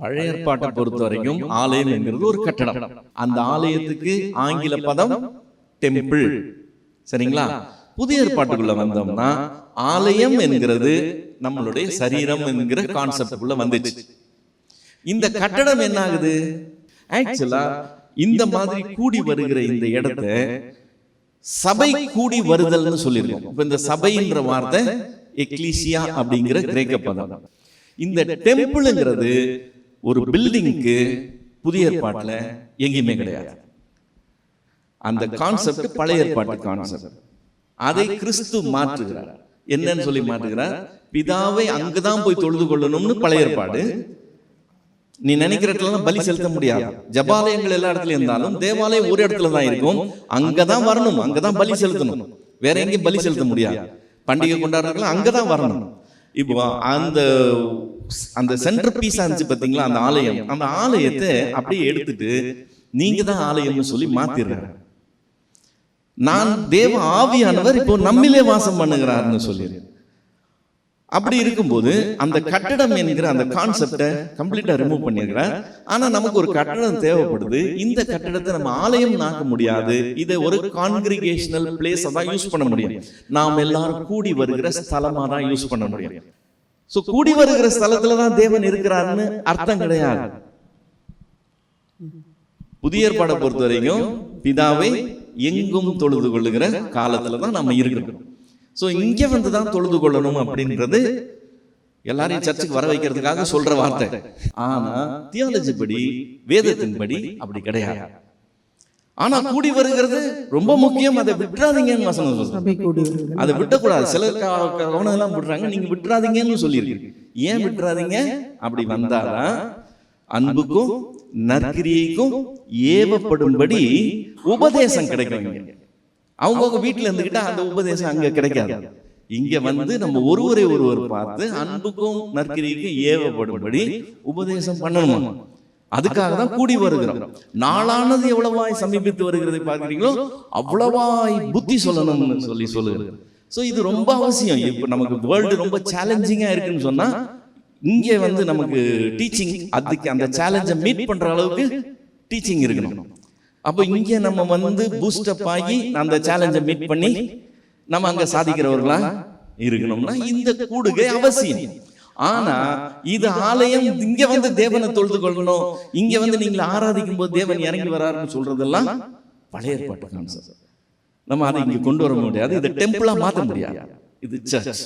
பழைய ஏற்பாட்டை பொறுத்த வரைக்கும் ஆலயம் என்கிறது ஒரு கட்டடம். அந்த ஆலயத்துக்கு ஆங்கில பதம் டெம்பிள் சரிங்களா? புதிய ஏற்பாட்டுக்குள்ள வந்தோம்னா ஆலயம் என்கிறது நம்மளுடைய சரீரம் என்கிற கான்செப்டுக்குள்ள வந்துச்சு. இந்த கட்டடம் என்ன ஆகுது? ஆக்சுவலா இந்த மாதிரி கூடி வருகிற இந்த இடத்த சபை கூடி வருதல்னு சொல்லியிருக்கோம். இப்ப இந்த சபைன்ற வார்த்தை எக்லீசியா அப்படிங்கிற கிரேக்க பதம். இந்த டெம்பிள்ங்கிறது ஒரு பில்டிங்க்கு புதிய ஏற்பாட்டுல எங்கேயுமே கிடையாது. அந்த கான்செப்ட் பழைய ஏற்பாட்டு கான்செப்ட் அதை கிறிஸ்து மாற்றுகிறார். என்னன்னு சொல்லி மாற்றுகிறார்? பிதாவை அங்குதான் போய் தொழுது கொள்ளணும்னு பழைய ஏற்பாடு. நீ நினைக்கிற இடத்துல பலி செலுத்த முடியாது. ஜபாலயங்கள் எல்லா இடத்துலயும் இருந்தாலும் தேவாலயம் ஒரு இடத்துல தான் இருக்கும். அங்கதான் வரணும். அங்கதான் பலி செலுத்தணும். வேற எங்கேயும் பலி செலுத்த முடியாது. பண்டிகை கொண்டாடுறதுல அங்கதான் வரணும். இப்போ அந்த அந்த சென்டர் பீஸா இருந்துச்சு பாத்தீங்களா அந்த ஆலயம். அந்த ஆலயத்தை அப்படியே எடுத்துட்டு நீங்க தான் ஆலயம்னு சொல்லி மாத்திடுறாரு நான் தேவ ஆவியானவர் இப்போ நம்மிலே வாசம் பண்ணுகிறார்னு சொல்லி அப்படி இருக்கும்போது அந்த கட்டடம் என்கிற அந்த கான்செப்டை கம்ப்ளீட்டா ரிமூவ் பண்ணியிருக்கிறார் ஆனா நமக்கு ஒரு கட்டடம் தேவைப்படுது. இந்த கட்டடத்தை நம்ம ஆலயம் ஆக்க முடியாது. இதை ஒரு கான்கிரிகேஷனல் பிளேஸ் தான் யூஸ் பண்ண முடியும். நாம் எல்லாரும் கூடி வருகிற ஸ்தலமா தான் யூஸ் பண்ண முடியும். சோ கூடி வருகிற ஸ்தலத்துல தான் தேவன் இருக்கிறாருன்னு அர்த்தம் கிடையாது. புதிய ஏற்பாடை பொறுத்த வரைக்கும் பிதாவை எங்கும் தொழுது கொள்ளுகிற காலத்துல தான் நம்ம இருக்கிறோம். சோ இங்க வந்து தான் தொழுது கொள்ளணும் அப்படின்றது எல்லாரையும் சர்ச்சுக்கு வர வைக்கிறதுக்காக சொல்ற வார்த்தை. ஆனா தியாலஜி படி வேதத்தின் படி அப்படி கிடையாது. ஆனா கூடி வருகிறது ரொம்ப முக்கியம். அதை விட்டுறாதீங்கன்னு வசனம் அதை விட்டக்கூடாது. க- கவனம் எல்லாம் விடுறாங்க நீங்க விட்டுறாதீங்கன்னு சொல்லியிருக்கு ஏன் விட்டுறாதீங்க? அப்படி வந்தாதான் அன்புக்கும் நற்கிரியைக்கும் ஏவப்படும்படி உபதேசம் கிடைக்கும். இங்க. அவங்கவங்க வீட்டுல இருந்துகிட்டா அந்த உபதேசம் அங்க கிடைக்காது. இங்க வந்து நம்ம ஒருவரை ஒருவர் பார்த்து அன்புக்கும் நற்கிரிக்கும் ஏவப்படும்படி உபதேசம் பண்ணணுமா? அதுக்காக தான் கூடி வருகிறோம். நாளானது எவ்வளவாய் சமீபித்து வருகிறதை பார்க்கிறீங்களோ அவ்வளவாய் புத்தி சொல்லணும்னு சொல்லி சொல்லுகிறது. ஸோ இது ரொம்ப அவசியம். இப்போ நமக்கு வேர்ல்டு ரொம்ப சேலஞ்சிங்கா இருக்குன்னு சொன்னா இங்கே வந்து நமக்கு டீச்சிங் அதுக்கு அந்த சேலஞ்சை மீட் பண்ற அளவுக்கு டீச்சிங் இருக்கணும். அப்போ இங்கே நம்ம வந்து பூஸ்டப் ஆகி அந்த சேலஞ்சை மீட் பண்ணி நம்ம அங்க சாதிக்கிறவர்களா இருக்கணும்னா இந்த கூடுகை அவசியம். ஆனா இது ஆலயம் இங்க வந்து தேவனை தொழுது கொள்ளணும். இங்க வந்து நீங்க ஆராதிக்கும் போது தேவன் இறங்கி வராருன்னு சொல்றதெல்லாம் பழைய ஏற்பாட்டு நம்ம அதை இங்க கொண்டு வர முடியாது. இதை டெம்பிளா மாத்த முடியாது. இது சர்ச்